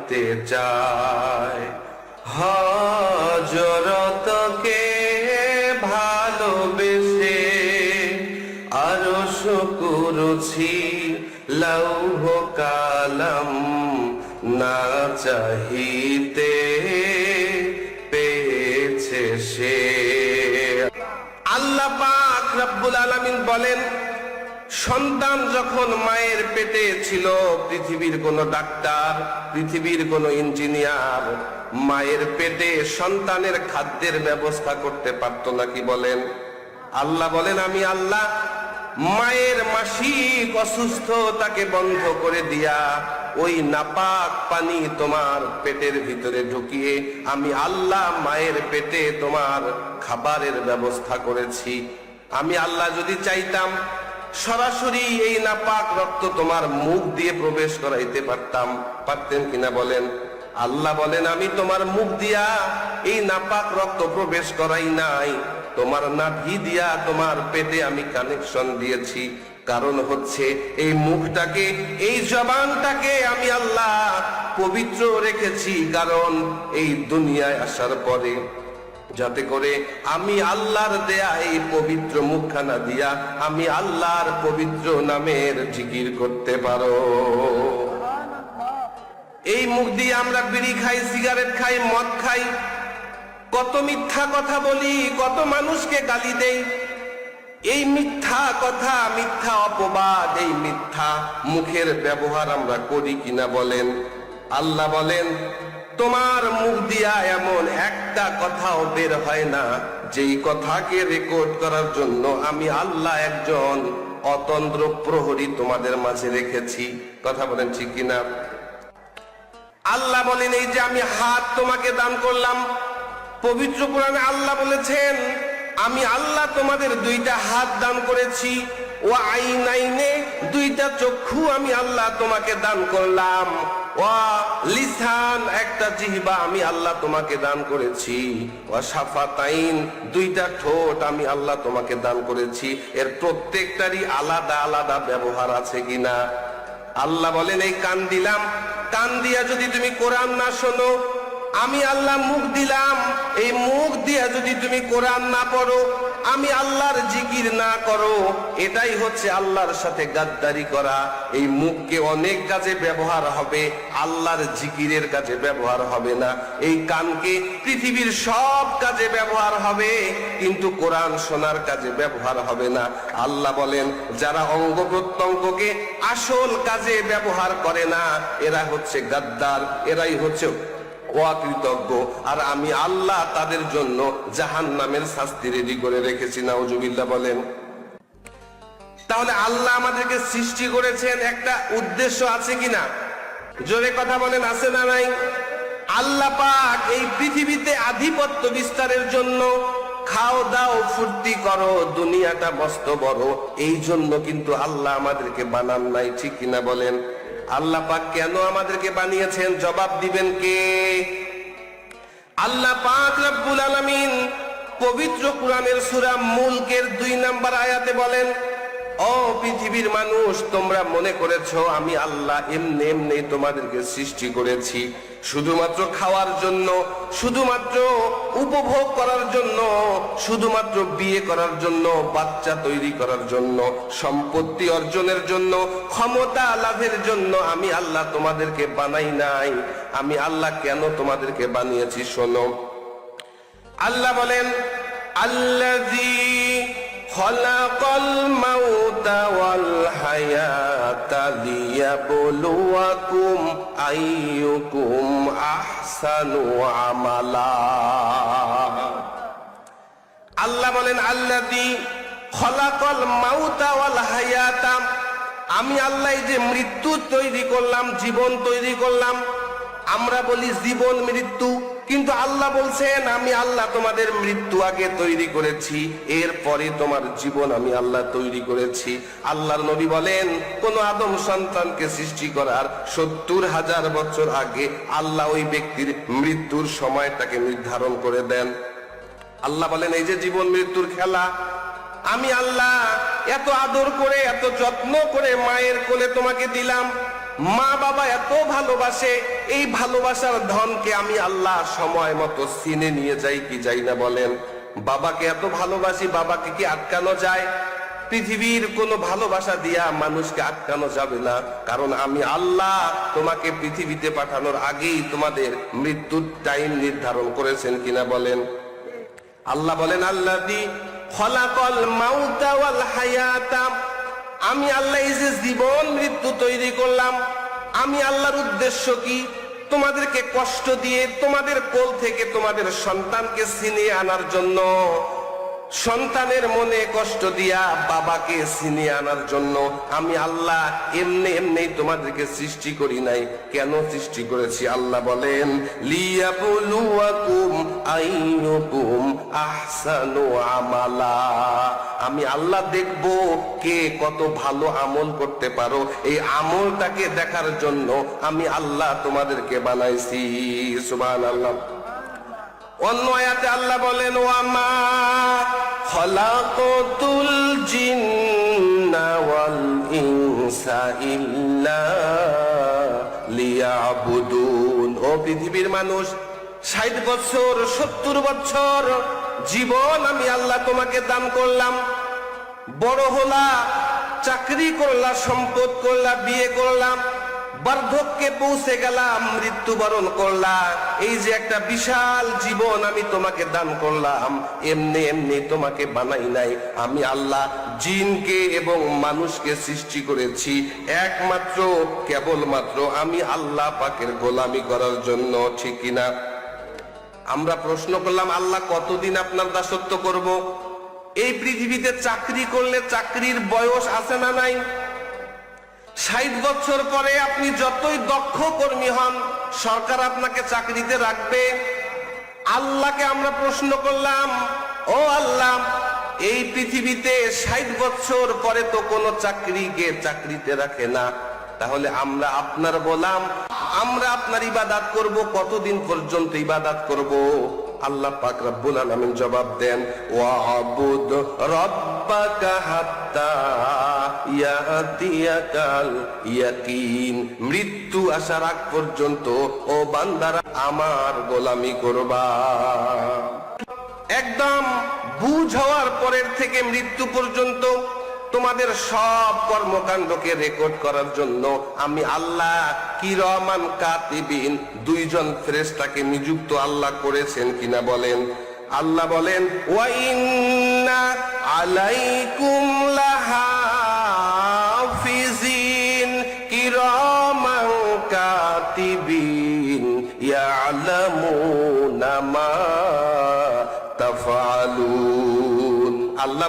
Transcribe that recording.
পাইতে চায়। হজরতকে ভালোবেসে আরও শুকুরছি লৌহ কালম না চাহিতে পেয়েছে সে। আল্লাহ পাক রব্বুল আলামিন বলেন সন্তান যখন মায়ের পেটে ছিল, পৃথিবীর কোন ডাক্তার, পৃথিবীর কোন ইঞ্জিনিয়ার মায়ের পেটে সন্তানের খাদ্যের ব্যবস্থা করতে পারত নাকি বলেন? আল্লাহ বলেন, আমি আল্লাহ, মায়ের মাসিক অসুস্থ তাকে বন্ধ করে দিয়া ওই নাপাক পানি তোমার পেটের ভিতরে ঢুকিয়ে আমি আল্লাহ মায়ের পেটে তোমার খাবারের ব্যবস্থা করেছি। আমি আল্লাহ যদি চাইতাম সরাসরি এই নাপাক রক্ত তোমার মুখ দিয়ে প্রবেশ করাইতে পারতাম। পারতেন কিনা বলেন? আল্লাহ বলেন, আমি তোমার মুখ দিয়া এই নাপাক রক্ত প্রবেশ করাই নাই। তোমার নাভি দিয়া তোমার পেটে আমি কানেকশন দিয়েছি। কারণ হচ্ছে, এই মুখটাকে, এই জবানটাকে আমি আল্লাহ পবিত্র রেখেছি। কারণ এই দুনিয়ায় আসার পরে যাতে করে আমি আল্লাহর দেয়া এই পবিত্র মুখখানা দিয়া আমি আল্লাহর পবিত্র নামের জিকির করতে পারো। এই মুখ দিয়ে আমরা বিড়ি খাই, সিগারেট খাই, মদ খাই, কত মিথ্যা কথা বলি, কত মানুষকে গালি দেই, এই মিথ্যা কথা, মিথ্যা অপবাদ, এই মিথ্যা মুখের ব্যবহার আমরা করি কিনা বলেন? আল্লাহ বলেন তোমার মুখ দিয়া এমন একটা কথাও বের হয় না, যেই কথাকে রেকর্ড করার জন্য আমি আল্লাহ একজন অতন্ত্র প্রহরী তোমাদের মাঝে রেখেছি। কথা বলেন ঠিক কিনা? আল্লাহ বলেন, এই যে আমি হাত তোমাকে দান করলাম, পবিত্র কোরআনে আল্লাহ বলেছেন, আমি আল্লাহ তোমাদের দুইটা হাত দান করেছি ও আইনাইনে দুইটা চক্ষু আমি আল্লাহ তোমাকে দান করলাম। ও লিসান, একটা জিহবা আমি আল্লাহ তোমাকে দান করেছি। দুইটা ঠোঁট আমি আল্লাহ তোমাকে দান করেছি। এর প্রত্যেকটারই আলাদা আলাদা ব্যবহার আছে কিনা? আল্লাহ বলেন, এই কান দিলাম। কান দিয়া যদি তুমি কোরআন না শোনো, আমি আল্লাহ মুখ দিলাম। এই মুখ দিয়া যদি তুমি কোরআন না পড়ো আমি আল্লাহর জিকির না করো, এটাই হচ্ছে আল্লাহর সাথে গাদ্দারি করা। এই মুখকে অনেক কাজে ব্যবহার হবে, আল্লাহর জিকিরের কাজে ব্যবহার হবে না। এই কানকে পৃথিবীর সব কাজে ব্যবহার হবে, কিন্তু কোরআন শোনার কাজে ব্যবহার হবে না। আল্লাহ বলেন, যারা অঙ্গ প্রত্যঙ্গকে আসল কাজে ব্যবহার করে না, এরা হচ্ছে গাদ্দার, এরাই হচ্ছে অকৃতজ্ঞ আর আমি আল্লাহ তাদের জন্য জাহান নামের শাস্তি রেডি করে রেখেছি, নাউজুবিল্লাহ বলেন। তাহলে আল্লাহ আমাদেরকে সৃষ্টি করেছেন একটা উদ্দেশ্য আছে কিনা? জোরে কথা বলেন, আছে না নাই? আল্লাহ পাক এই পৃথিবীতে আধিপত্য বিস্তারের জন্য খাও দাও ফুর্তি করো, দুনিয়াটা মস্ত বড়। এই জন্য কিন্তু আল্লাহ আমাদেরকে বানান নাই, ঠিক কিনা বলেন? আল্লাহ পাক কেন আমাদেরকে বানিয়েছেন? জবাব দিবেন কে? আল্লাহ পাক রব্বুল আলামিন পবিত্র কোরআনের সূরা মুলকের দুই নাম্বার আয়াতে বলেন, ও পৃথিবীর মানুষ, তোমরা মনে করেছ আমি আল্লাহ এমনি এমনি তোমাদেরকে সৃষ্টি করেছি। শুধুমাত্র খাওয়ার জন্য, শুধুমাত্র উপভোগ করার জন্য, শুধুমাত্র বিয়ে করার জন্য, বাচ্চা তৈরি করার জন্য, সম্পত্তি অর্জনের জন্য, ক্ষমতা লাভের জন্য আমি আল্লাহ তোমাদেরকে বানাই নাই। আমি আল্লাহ কেন তোমাদেরকে বানিয়েছি, শোনো। আল্লাহ বলেন, আল্লাযী আহসানু আমালা। আল্লাহ বলেন, আল্লাযী খলাকাল মাউতা ওয়াল হায়াতা, আমি আল্লাহ যে মৃত্যু তৈরি করলাম, জীবন তৈরি করলাম, আমরা বলি জীবন মৃত্যু। কিন্তু আল্লাহ বলছেন, আমি আল্লাহ তোমাদের মৃত্যু আগে তৈরি করেছি, এরপরে তোমার জীবন আমি আল্লাহ তৈরি করেছি। আল্লাহর নবী বলেন, কোন আদম সন্তানকে সৃষ্টি করার সত্তর হাজার বছর আগে আল্লাহ ওই ব্যক্তির মৃত্যুর সময়টাকে নির্ধারণ করে দেন। আল্লাহ বলেন, এই যে জীবন মৃত্যুর খেলা, আমি আল্লাহ এত আদর করে, এত যত্ন করে মায়ের কোলে তোমাকে দিলাম মা বাবা এত ভালোবাসে, এই ভালোবাসার ধনকে আমি আল্লাহ সময় মতো চিনে নিয়ে যাই কি যাই না বলেন। বাবাকে এত ভালোবাসি, বাবাকে কি আটকানো যায়? পৃথিবীর কোনো ভালোবাসা দিয়া মানুষকে আটকানো যাবে না। কারণ আমি আল্লাহ তোমাকে পৃথিবীতে পাঠানোর আগেই তোমাদের মৃত্যুর টাইম নির্ধারণ করেছেন কিনা বলেন। আল্লাহ বলেন, আল্লাহ দি খলাকল মাউতা ওয়াল হায়াতা আমি আল্লাহ এই যে জীবন, মৃত্যু তৈরি করলাম। আমি আল্লাহর উদ্দেশ্য কি? তোমাদেরকে কষ্ট দিয়ে তোমাদের কোল থেকে তোমাদের সন্তানকে ছিনিয়ে আনার জন্য। সন্তানের মনে কষ্ট দিয়া বাবাকে ছিনিয়ে আনার জন্য আমি আল্লাহ এমনি এমনি তোমাদেরকে সৃষ্টি করি নাই। কেন সৃষ্টি করেছি? আল্লাহ বলেন আমালা। আমি আল্লাহ দেখব কে কত ভালো আমল করতে পারো। এই আমলটাকে দেখার জন্য আমি আল্লাহ তোমাদেরকে বানাইছি। সুবহানাল্লাহ। অন্য আয়াতে আল্লাহ বলেন ওয়ামা খলাকতুল জিন্না ওয়াল ইনসা ইল্লা লিয়াবুদুন। ও পৃথিবীর মানুষ, ষাট বছর, সত্তর বছর জীবন আমি আল্লাহ তোমাকে দান করলাম। বড় হলা, চাকরি করলা, সম্পদ করলা, বিয়ে করলাম। বার্ধক্যে পৌঁছে গেলাম, মৃত্যুবরণ করলাম। এই যে একটা বিশাল জীবন আমি তোমাকে দান করলাম, এমনি এমনি তোমাকে বানাই নাই। আমি আল্লাহ জিনকে এবং মানুষকে সৃষ্টি করেছি, একমাত্র, কেবলমাত্র আমি আল্লাহ পাকের গোলামি করার জন্য, ঠিক কিনা আমরা প্রশ্ন করলাম, আল্লাহ কতদিন আপনার দাসত্ব করব? এই পৃথিবীতে চাকরি করলে চাকরির বয়স আছে না নাই? ষাট বছর পরে আপনি যতই দক্ষ কর্মী হন, সরকার আপনাকে চাকরিতে রাখবে। আল্লাহকে আমরা প্রশ্ন করলাম, ও আল্লাহ, এই পৃথিবীতে ষাট বছর পরে তো কোনো চাকরিকে চাকরিতে রাখে না। তাহলে আমরা আপনার বলাম আমরা আপনার ইবাদাত করব, কতদিন পর্যন্ত ইবাদাত করব? আল্লাহ পাক রব্বুল আলামিন জবাব দেন ওয়াবুদ রব্বাকা হাত্তা ইয়াতিয়াকাল ইয়াকিন। মৃত্যু আসার আগ পর্যন্ত ও বান্দারা আমার গোলামি করবা। একদম বুঝ হওয়ার পরের থেকে মৃত্যু পর্যন্ত তোমাদের সব কর্মকাণ্ডকে রেকর্ড করার জন্য আমি আল্লাহ কি রহমান কাতিবিন, দুইজন ফেরেশতাকে নিযুক্ত আল্লাহ করেছেন কিনা বলেন? আল্লাহ বলেন ওয়াইন্না আলাইকুম আল্লাহ